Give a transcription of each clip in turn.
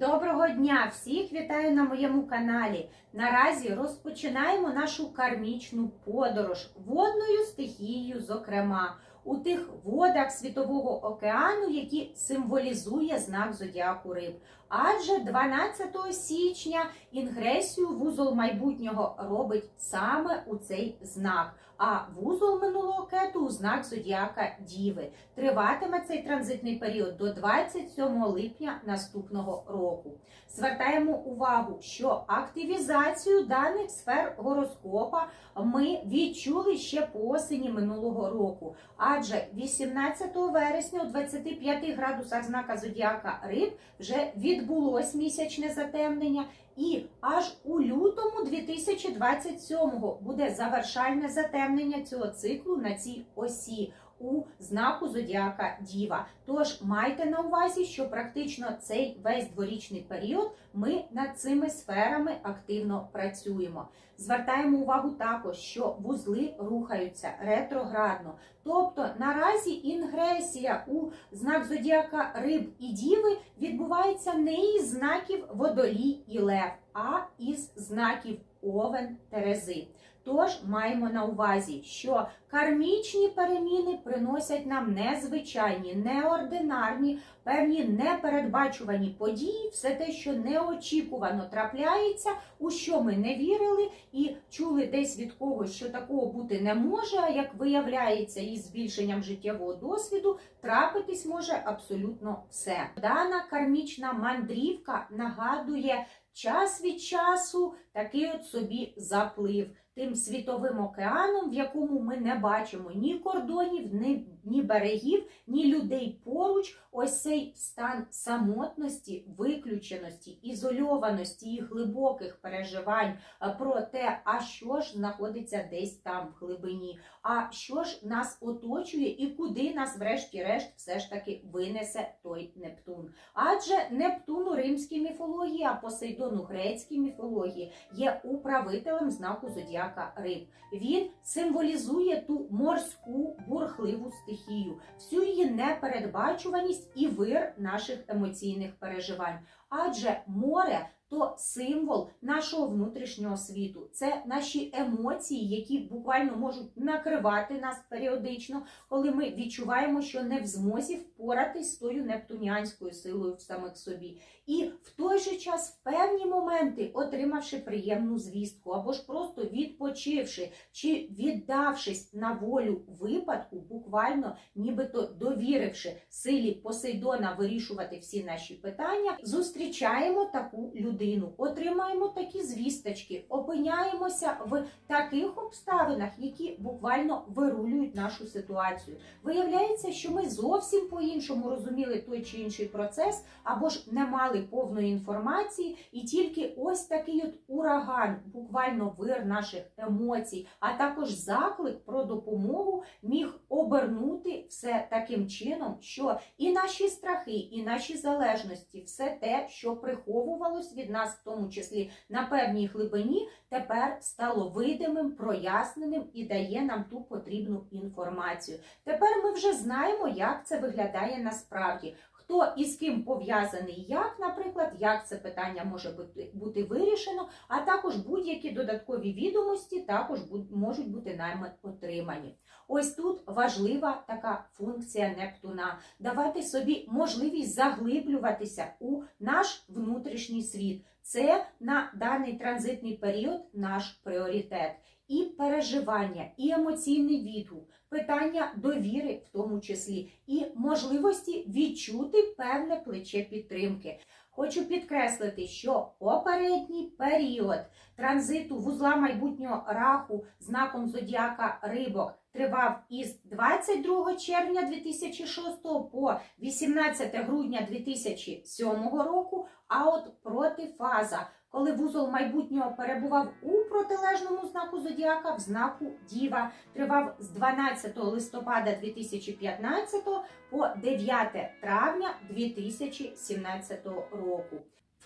Доброго дня! Всіх вітаю на моєму каналі. Наразі розпочинаємо нашу кармічну подорож водною стихією, зокрема, у тих водах Світового океану, які символізує знак зодіаку риб. Адже 12 січня інгресію вузол майбутнього робить саме у цей знак. А вузол минулого кету у знак зодіака Діви. Триватиме цей транзитний період до 27 липня наступного року. Звертаємо увагу, що активізацію даних сфер гороскопа ми відчули ще по осені минулого року. Адже 18 вересня у 25 градусах знака зодіака Риб вже відбулось місячне затемнення. І аж у лютому 2027-го буде завершальне затемнення цього циклу на цій осі у знаку зодіака Діва. Тож майте на увазі, що практично цей весь дворічний період ми над цими сферами активно працюємо. Звертаємо увагу також, що вузли рухаються ретроградно. Тобто наразі інгресія у знак зодіака Риб і Діви відбувається не із знаків Водолій і Лев, а із знаків Овен Терези. Тож маємо на увазі, що кармічні переміни приносять нам незвичайні, неординарні, певні непередбачувані події, все те, що неочікувано трапляється, у що ми не вірили і чули десь від когось, що такого бути не може. А як виявляється, із збільшенням життєвого досвіду трапитись може абсолютно все. Дана кармічна мандрівка нагадує час від часу такий от собі заплив тим світовим океаном, в якому ми не бачимо ні кордонів, ні, ні берегів, ні людей поруч. Ось цей стан самотності, виключеності, ізольованості і глибоких переживань про те, а що ж знаходиться десь там в глибині, а що ж нас оточує і куди нас, врешті-решт, все ж таки винесе той Нептун. Адже Нептун у римській міфології, а Посейдон у грецькій міфології є управителем знаку зодіака риб. Він символізує ту морську бурхливу стихію, всю її непередбачуваність і вир наших емоційних переживань. Адже море то символ нашого внутрішнього світу. Це наші емоції, які буквально можуть накривати нас періодично, коли ми відчуваємо, що не в змозі впоратись з тою нептуніанською силою в самих собі. І в той же час, в певні моменти, отримавши приємну звістку, або ж просто відпочивши чи віддавшись на волю випадку, буквально нібито довіривши силі Посейдона вирішувати всі наші питання, зустрічаємо таку людину, отримаємо такі звісточки, опиняємося в таких обставинах, які буквально вирулюють нашу ситуацію. Виявляється, що ми зовсім по-іншому розуміли той чи інший процес, або ж не мали повної інформації, і тільки ось такий от ураган, буквально вир наших емоцій, а також заклик про допомогу міг обернути все таким чином, що і наші страхи, і наші залежності, все те, що приховувалось від нас, в тому числі на певній глибині, тепер стало видимим, проясненим і дає нам ту потрібну інформацію. Тепер ми вже знаємо, як це виглядає насправді. Хто і з ким пов'язаний, як, наприклад, як це питання може бути, вирішено, а також будь-які додаткові відомості також можуть бути нами отримані. Ось тут важлива така функція Нептуна давати собі можливість заглиблюватися у наш внутрішній світ. Це на даний транзитний період наш пріоритет. І переживання, і емоційний відгук, питання довіри, в тому числі, і можливості відчути певне плече підтримки. Хочу підкреслити, що попередній період транзиту вузла майбутнього раху знаком зодіака рибок тривав із 22 червня 2006 по 18 грудня 2007 року. А от протифаза, коли вузол майбутнього перебував у протилежному знаку зодіака в знаку Діва, тривав з 12 листопада 2015 по 9 травня 2017 року.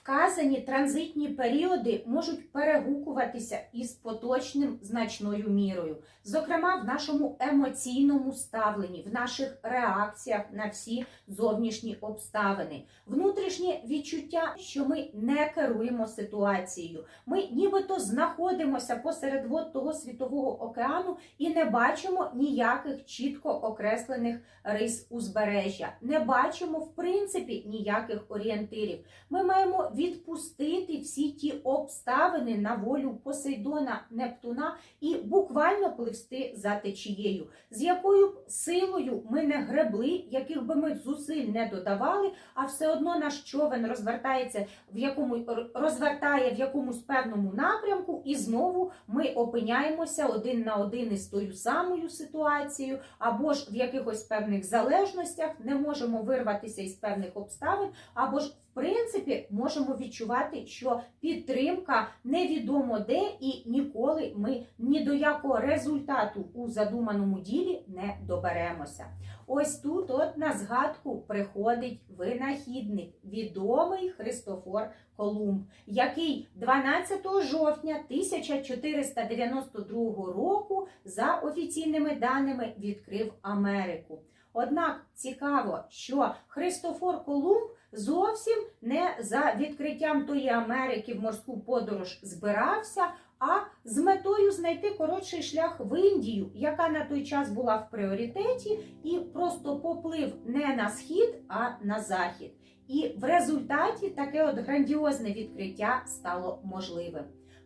Вказані транзитні періоди можуть перегукуватися із поточним значною мірою, зокрема в нашому емоційному ставленні, в наших реакціях на всі зовнішні обставини, внутрішнє відчуття, що ми не керуємо ситуацією. Ми нібито знаходимося посеред вод того світового океану і не бачимо ніяких чітко окреслених рис узбережжя, не бачимо в принципі ніяких орієнтирів. Ми маємо відпустити всі ті обставини на волю Посейдона Нептуна і буквально пливсти за течією, з якою б силою ми не гребли, яких би ми зусиль не додавали, а все одно наш човен розвертається в якому розвертає в якомусь певному напрямку, і знову ми опиняємося один на один із тою самою ситуацією, або ж в якихось певних залежностях не можемо вирватися із певних обставин, або ж принципі можемо відчувати, що підтримка невідомо де і ніколи ми ні до якого результату у задуманому ділі не доберемося. Ось тут от на згадку приходить винахідник, відомий Христофор Колумб, який 12 жовтня 1492 року за офіційними даними відкрив Америку. Однак цікаво, що Христофор Колумб зовсім не за відкриттям тої Америки в морську подорож збирався, а з метою знайти коротший шлях в Індію, яка на той час була в пріоритеті, і просто поплив не на схід, а на захід. І в результаті таке от грандіозне відкриття стало можливим.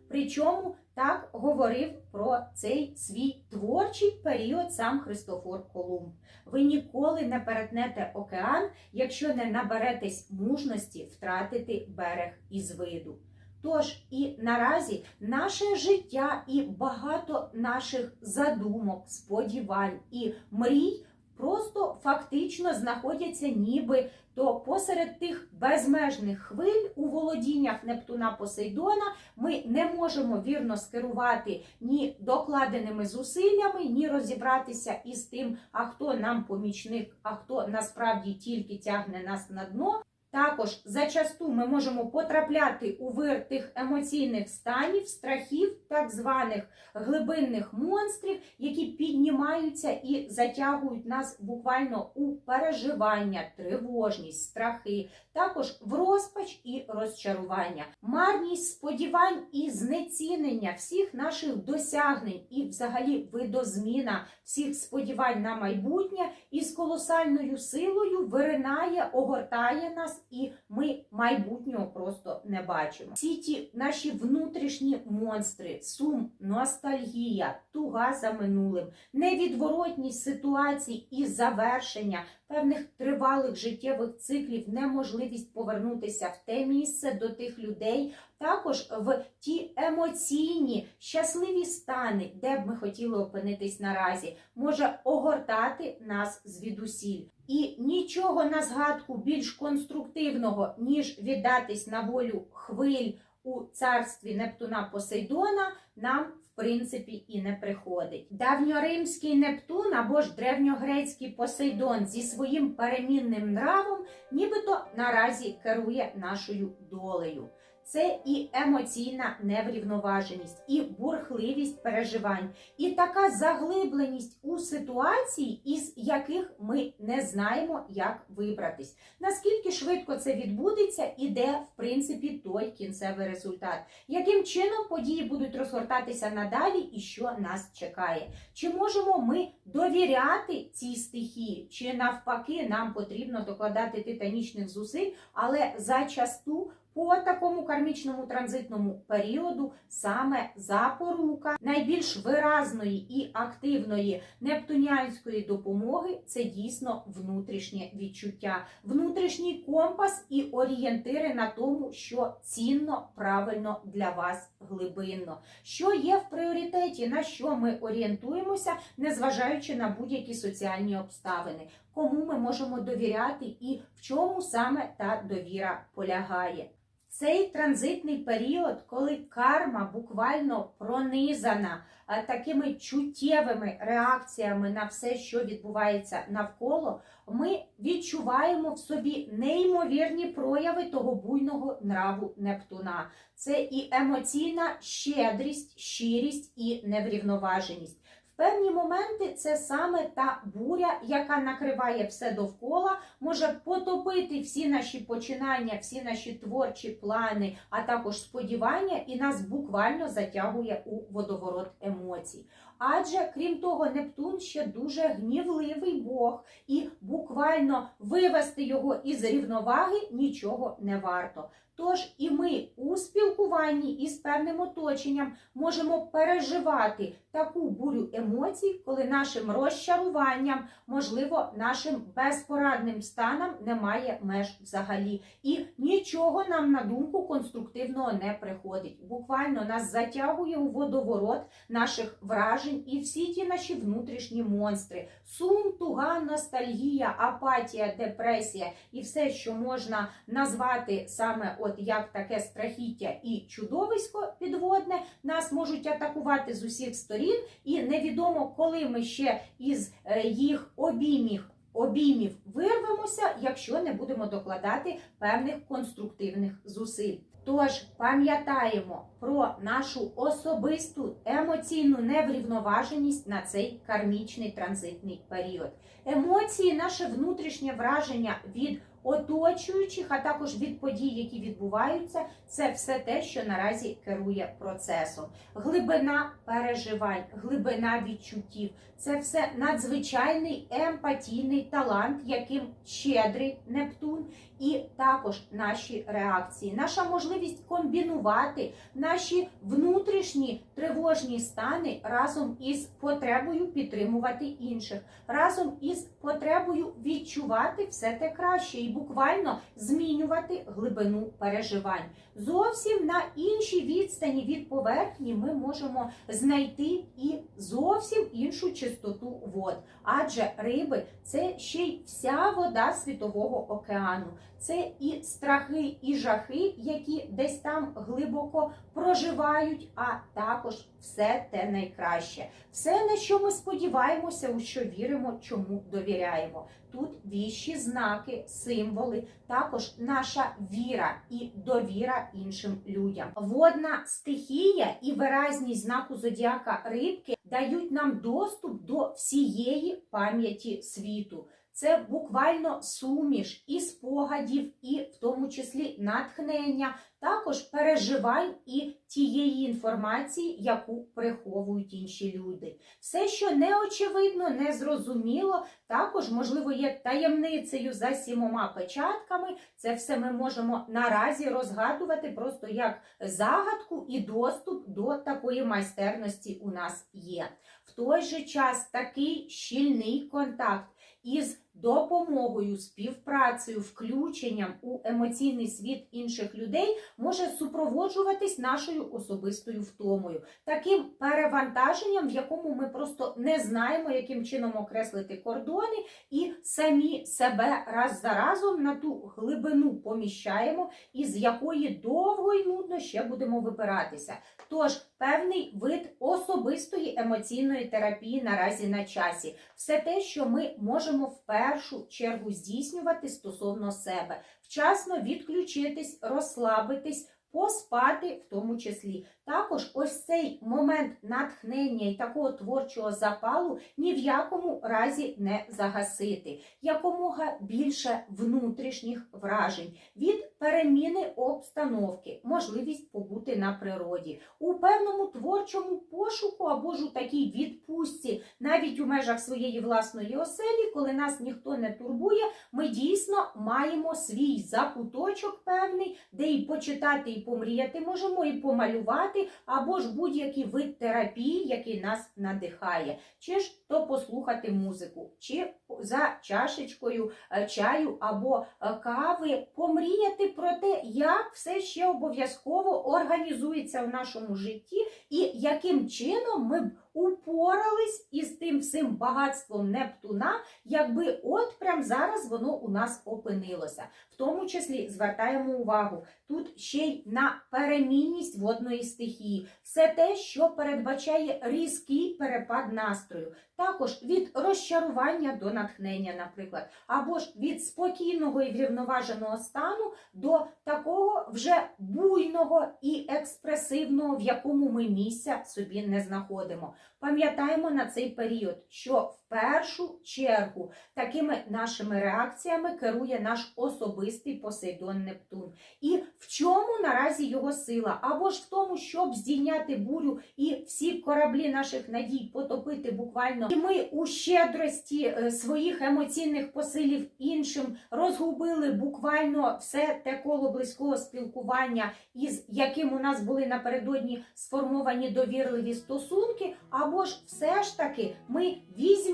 Причому так говорив про цей свій творчий період сам Христофор Колумб. Ви ніколи не перетнете океан, якщо не наберетесь мужності втратити берег із виду. Тож і наразі наше життя і багато наших задумок, сподівань і мрій просто фактично знаходяться ніби то посеред тих безмежних хвиль у володіннях Нептуна Посейдона ми не можемо вірно скерувати ні докладеними зусиллями, ні розібратися із тим, а хто нам помічник, а хто насправді тільки тягне нас на дно. Також зачасту ми можемо потрапляти у вир тих емоційних станів, страхів, так званих глибинних монстрів, які піднімаються і затягують нас буквально у переживання, тривожність, страхи, також в розпач і розчарування, марність сподівань і знецінення всіх наших досягнень, і, взагалі, видозміна всіх сподівань на майбутнє із колосальною силою виринає, огортає нас і ми майбутнього просто не бачимо. Всі ті наші внутрішні монстри, сум, ностальгія, туга за минулим, невідворотність ситуацій і завершення певних тривалих життєвих циклів, неможливість повернутися в те місце до тих людей, також в ті емоційні, щасливі стани, де б ми хотіли опинитись наразі, може огортати нас звідусіль. І нічого на згадку більш конструктивного, ніж віддатись на волю хвиль у царстві Нептуна Посейдона, нам принципі і не приходить. Давньоримський Нептун або ж древньогрецький Посейдон зі своїм перемінним нравом, нібито наразі керує нашою долею. Це і емоційна неврівноваженість, і бурхливість переживань, і така заглибленість у ситуації, із яких ми не знаємо, як вибратись. Наскільки швидко це відбудеться, і де, в принципі, той кінцевий результат, яким чином події будуть розгортатися надалі, і що нас чекає? Чи можемо ми довіряти цій стихії, чи навпаки нам потрібно докладати титанічних зусиль, але зачасту по такому кармічному транзитному періоду саме запорука найбільш виразної і активної нептуніанської допомоги це дійсно внутрішнє відчуття, внутрішній компас і орієнтири на тому, що цінно, правильно для вас глибинно, що є в пріоритеті, на що ми орієнтуємося, незважаючи на будь-які соціальні обставини. Кому ми можемо довіряти і в чому саме та довіра полягає. Цей транзитний період, коли карма буквально пронизана такими чуттєвими реакціями на все, що відбувається навколо, ми відчуваємо в собі неймовірні прояви того буйного нраву Нептуна. Це і емоційна щедрість, щирість і неврівноваженість. Певні моменти це саме та буря, яка накриває все довкола, може потопити всі наші починання, всі наші творчі плани, а також сподівання, і нас буквально затягує у водоворот емоцій. Адже крім того, Нептун ще дуже гнівливий Бог, і буквально вивести його із рівноваги нічого не варто. Тож і ми у спілкуванні із певним оточенням можемо переживати таку бурю емоцій, коли нашим розчаруванням, можливо, нашим безпорадним станом немає меж взагалі. І нічого нам на думку конструктивного не приходить. Буквально нас затягує у водоворот наших вражень і всі ті наші внутрішні монстри. Сум, туга, ностальгія, апатія, депресія і все, що можна назвати саме от як таке страхіття і чудовисько підводне, нас можуть атакувати з усіх сторін, і невідомо, коли ми ще із е, їх обіймів. Обіймів вирвемося, якщо не будемо докладати певних конструктивних зусиль. Тож пам'ятаємо про нашу особисту емоційну неврівноваженість на цей кармічний транзитний період. Емоції, наше внутрішнє враження від оточуючих, а також від подій, які відбуваються, це все те, що наразі керує процесом. Глибина переживань, глибина відчуттів це все надзвичайний емпатійний талант, яким щедрий Нептун, і також наші реакції, наша можливість комбінувати наші внутрішні тривожні стани разом із потребою підтримувати інших, разом із потребою відчувати все те краще і буквально змінювати глибину переживань. Зовсім на іншій відстані від поверхні ми можемо знайти і зовсім іншу чистоту вод. Адже риби це ще й вся вода світового океану. Це і страхи, і жахи, які десь там глибоко проживають, а також все те найкраще. Все, на що ми сподіваємося, у що віримо, чому довіряємо. Тут віщі знаки, символи, також наша віра і довіра іншим людям. Водна стихія і виразність знаку зодіака рибки дають нам доступ до всієї пам'яті світу. Це буквально суміш і спогадів, і в тому числі натхнення, також переживань і тієї інформації, яку приховують інші люди. Все, що не очевидно, не зрозуміло, також, можливо, є таємницею за сімома печатками. Це все ми можемо наразі розгадувати просто як загадку і доступ до такої майстерності у нас є. В той же час такий щільний контакт із допомогою, співпрацею, включенням у емоційний світ інших людей може супроводжуватись нашою особистою втомою, таким перевантаженням, в якому ми просто не знаємо, яким чином окреслити кордони, і самі себе раз за разом на ту глибину поміщаємо, із якої довго і нудно ще будемо вибиратися. Тож певний вид особистої емоційної терапії наразі на часі, все те, що ми можемо в першу чергу здійснювати стосовно себе, вчасно відключитись, розслабитись. Поспати в тому числі. Також ось цей момент натхнення і такого творчого запалу ні в якому разі не загасити. Якомога більше внутрішніх вражень від переміни обстановки, можливість побути на природі, у певному творчому пошуку або ж у такій відпустці, навіть у межах своєї власної оселі, коли нас ніхто не турбує, ми дійсно маємо свій закуточок певний, де і почитати, і помріяти можемо, і помалювати, або ж будь-який вид терапії, який нас надихає, чи ж то послухати музику, чи за чашечкою е, чаю або е, кави помріяти про те, як все ще обов'язково організується в нашому житті, і яким чином ми б упорались із тим всім багатством Нептуна, якби от прямо зараз воно у нас опинилося. В тому числі звертаємо увагу тут ще й на перемінність водної стихії. Все те, що передбачає різкий перепад настрою, також від розчарування до натхнення, наприклад, або ж від спокійного і врівноваженого стану до такого вже буйного і експресивного, в якому ми місця собі не знаходимо. Пам'ятаємо на цей період, що в першу чергу такими нашими реакціями керує наш особистий Посейдон Нептун. І в чому наразі його сила? Або ж в тому, щоб здійняти бурю і всі кораблі наших надій потопити буквально. І ми у щедрості е, своїх емоційних посилів іншим розгубили буквально все те коло близького спілкування, із яким у нас були напередодні сформовані довірливі стосунки. Або ж все ж таки ми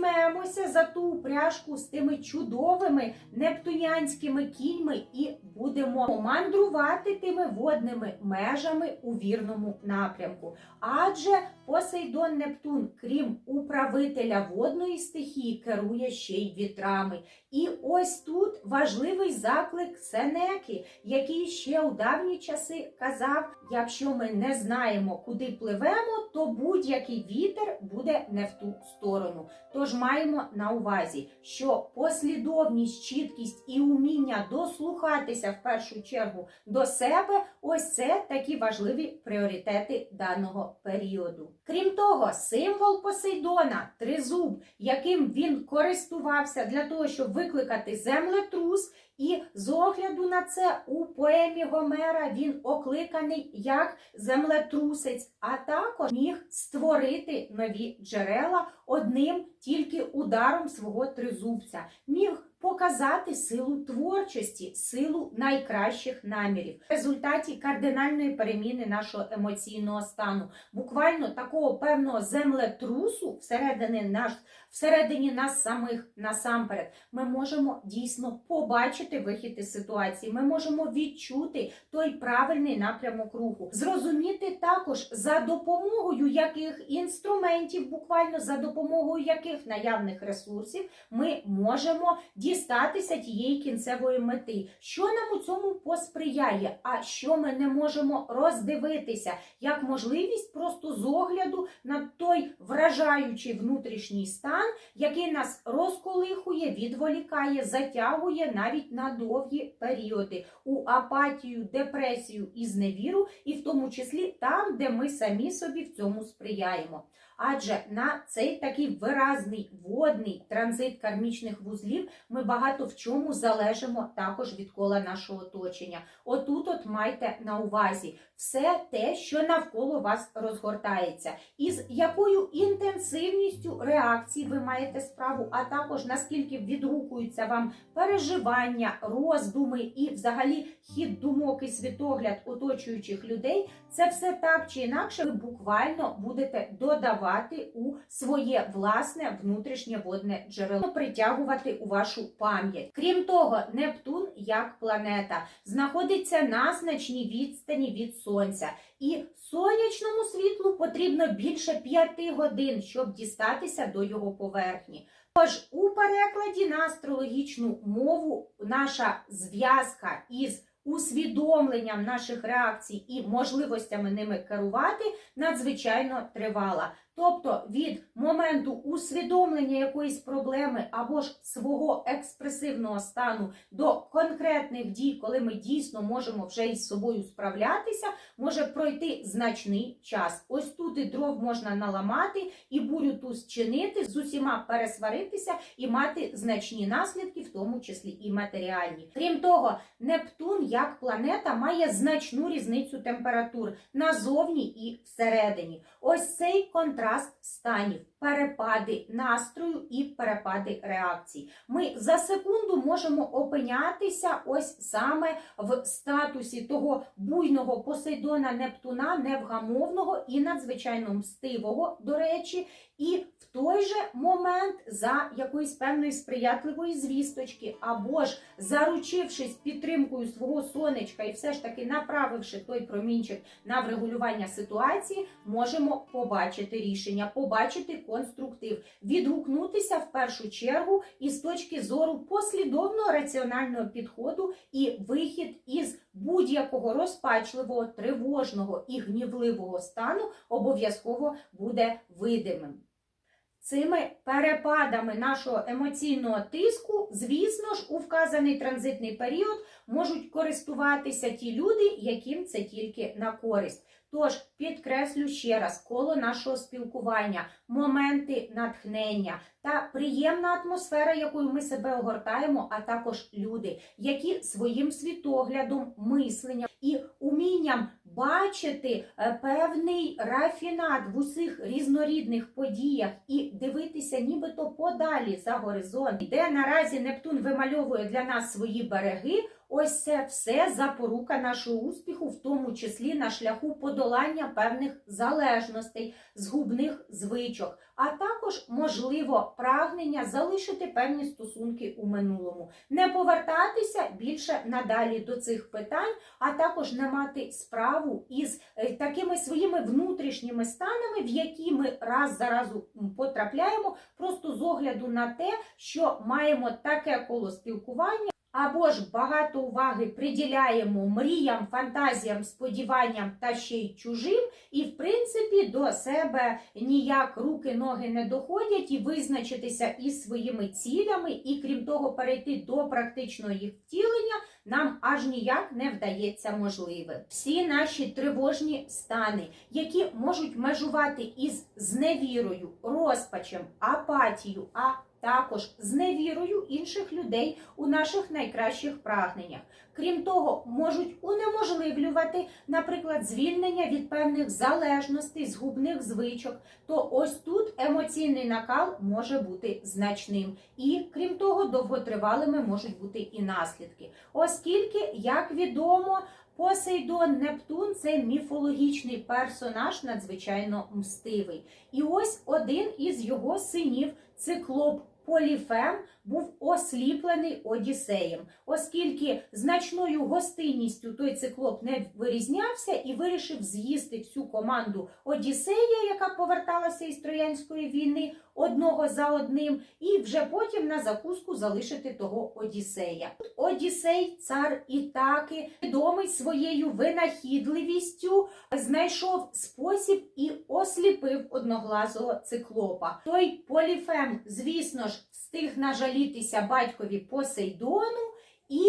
візьмемося за ту упряжку з тими чудовими нептунянськими кіньми і будемо мандрувати тими водними межами у вірному напрямку. Адже Посейдон Нептун, крім управителя водної стихії, керує ще й вітрами. І ось тут важливий заклик Сенеки, який ще у давні часи казав: якщо ми не знаємо, куди пливемо, то будь-який вітер буде не в ту сторону. Тож маємо на увазі, що послідовність, чіткість і уміння дослухатися в першу чергу до себе ось це такі важливі пріоритети даного періоду. Крім того, символ Посейдона, тризуб, яким він користувався для того, щоб викликати землетрус, і з огляду на це у поемі Гомера він окликаний як землетрусець, а також міг створити нові джерела одним тільки ударом свого тризубця. Міг показати силу творчості, силу найкращих намірів. В результаті кардинальної переміни нашого емоційного стану, буквально такого певного землетрусу всередині нас, всередині нас самих насамперед, ми можемо дійсно побачити вихід із ситуації. Ми можемо відчути той правильний напрямок руху, зрозуміти також за допомогою яких інструментів, буквально за допомогою яких наявних ресурсів ми можемо дістатися тієї кінцевої мети. Що нам у цьому посприяє? А що ми не можемо роздивитися як можливість просто з огляду на той вражаючий внутрішній стан, який нас розколихує, відволікає, затягує навіть на довгі періоди у апатію, депресію і зневіру, і в тому числі там, де ми самі собі в цьому сприяємо. Адже на цей такий виразний водний транзит кармічних вузлів ми багато в чому залежимо також від кола нашого оточення. Отут от майте на увазі все те, що навколо вас розгортається, і з якою інтенсивністю реакції ви маєте справу, а також наскільки відгукуються вам переживання, роздуми і взагалі хід думок і світогляд оточуючих людей, це все так чи інакше ви буквально будете додавати у своє власне внутрішнє водне джерело, притягувати у вашу пам'ять. Крім того, Нептун як планета знаходиться на значній відстані від сонця, і сонячному світлу потрібно більше п'яти годин, щоб дістатися до його поверхні. Тож у перекладі на астрологічну мову наша зв'язка із усвідомленням наших реакцій і можливостями ними керувати надзвичайно тривала. Тобто від моменту усвідомлення якоїсь проблеми або ж свого експресивного стану до конкретних дій, коли ми дійсно можемо вже із собою справлятися, може пройти значний час. Ось тут і дров можна наламати, і бурю ту зчинити, з усіма пересваритися і мати значні наслідки, в тому числі і матеріальні. Крім того, Нептун як планета має значну різницю температур назовні і всередині. Ось цей контраст контраст станів, перепади настрою і перепади реакцій. Ми за секунду можемо опинятися ось саме в статусі того буйного Посейдона Нептуна, невгамовного і надзвичайно мстивого, до речі, і в той же момент за якоїсь певної сприятливої звісточки, або ж заручившись підтримкою свого сонечка і все ж таки направивши той промінчик на врегулювання ситуації, можемо побачити рішення, побачити конструктив, відгукнутися в першу чергу із точки зору послідовного раціонального підходу і вихід із будь-якого розпачливого, тривожного і гнівливого стану обов'язково буде видимим. Цими перепадами нашого емоційного тиску, звісно ж, у вказаний транзитний період можуть користуватися ті люди, яким це тільки на користь. Тож підкреслю ще раз коло нашого спілкування, моменти натхнення та приємна атмосфера, якою ми себе огортаємо, а також люди, які своїм світоглядом, мисленням і умінням бачити е, певний рафінат в усіх різнорідних подіях і дивитися нібито подалі за горизонт, де наразі Нептун вимальовує для нас свої береги. Ось це все запорука нашого успіху, в тому числі на шляху подолання певних залежностей, згубних звичок, а також можливо прагнення залишити певні стосунки у минулому, не повертатися більше надалі до цих питань, а також не мати справу із е, такими своїми внутрішніми станами, в які ми раз за разом потрапляємо, просто з огляду на те, що маємо таке коло спілкування. Або ж багато уваги приділяємо мріям, фантазіям, сподіванням та ще й чужим, і в принципі до себе ніяк руки, ноги не доходять і визначитися із своїми цілями, і крім того, перейти до практичного їх втілення нам аж ніяк не вдається можливе. Всі наші тривожні стани, які можуть межувати із зневірою, розпачем, апатією, а також з невірою інших людей у наших найкращих прагненнях. Крім того, можуть унеможливлювати, наприклад, звільнення від певних залежностей, згубних звичок. То ось тут емоційний накал може бути значним. І крім того, довготривалими можуть бути і наслідки. Оскільки, як відомо, Посейдон Нептун це міфологічний персонаж, надзвичайно мстивий. І ось один із його синів, циклоп Поліфем, був осліплений Одіссеєм, оскільки значною гостинністю той циклоп не вирізнявся і вирішив з'їсти всю команду Одіссея, яка поверталася із Троянської війни, одного за одним, і вже потім на закуску залишити того Одіссея. Одіссей, цар Ітаки, відомий своєю винахідливістю, знайшов спосіб і осліпив одноглазого циклопа. Той Поліфем, звісно ж, встиг нажалітися батькові Посейдону і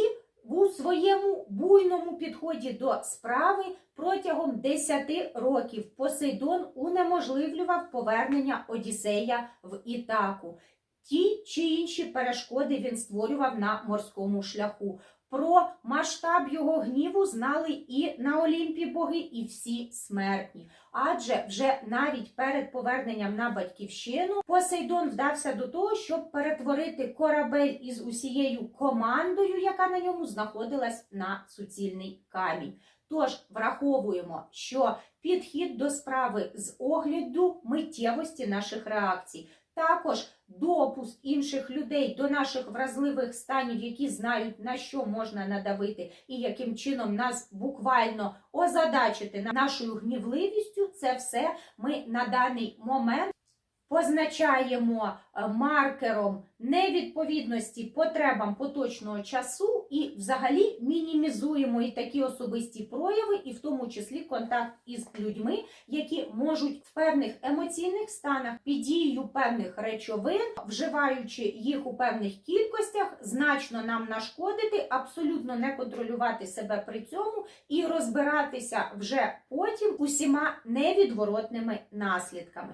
у своєму буйному підході до справи протягом 10 років Посейдон унеможливлював повернення Одіссея в Ітаку. Ті чи інші перешкоди він створював на морському шляху. Про масштаб його гніву знали і на Олімпі боги, і всі смертні. Адже вже навіть перед поверненням на батьківщину Посейдон вдався до того, щоб перетворити корабель із усією командою, яка на ньому знаходилась на суцільний камінь. Тож враховуємо, що підхід до справи з огляду миттєвості наших реакцій. Також допуск інших людей до наших вразливих станів, які знають, на що можна надавити, і яким чином нас буквально озадачити. Нашою гнівливістю, це все ми на даний момент позначаємо е, маркером невідповідності потребам поточного часу і взагалі мінімізуємо і такі особисті прояви, і в тому числі контакт із людьми, які можуть в певних емоційних станах під дією певних речовин, вживаючи їх у певних кількостях, значно нам нашкодити, абсолютно не контролювати себе при цьому і розбиратися вже потім усіма невідворотними наслідками.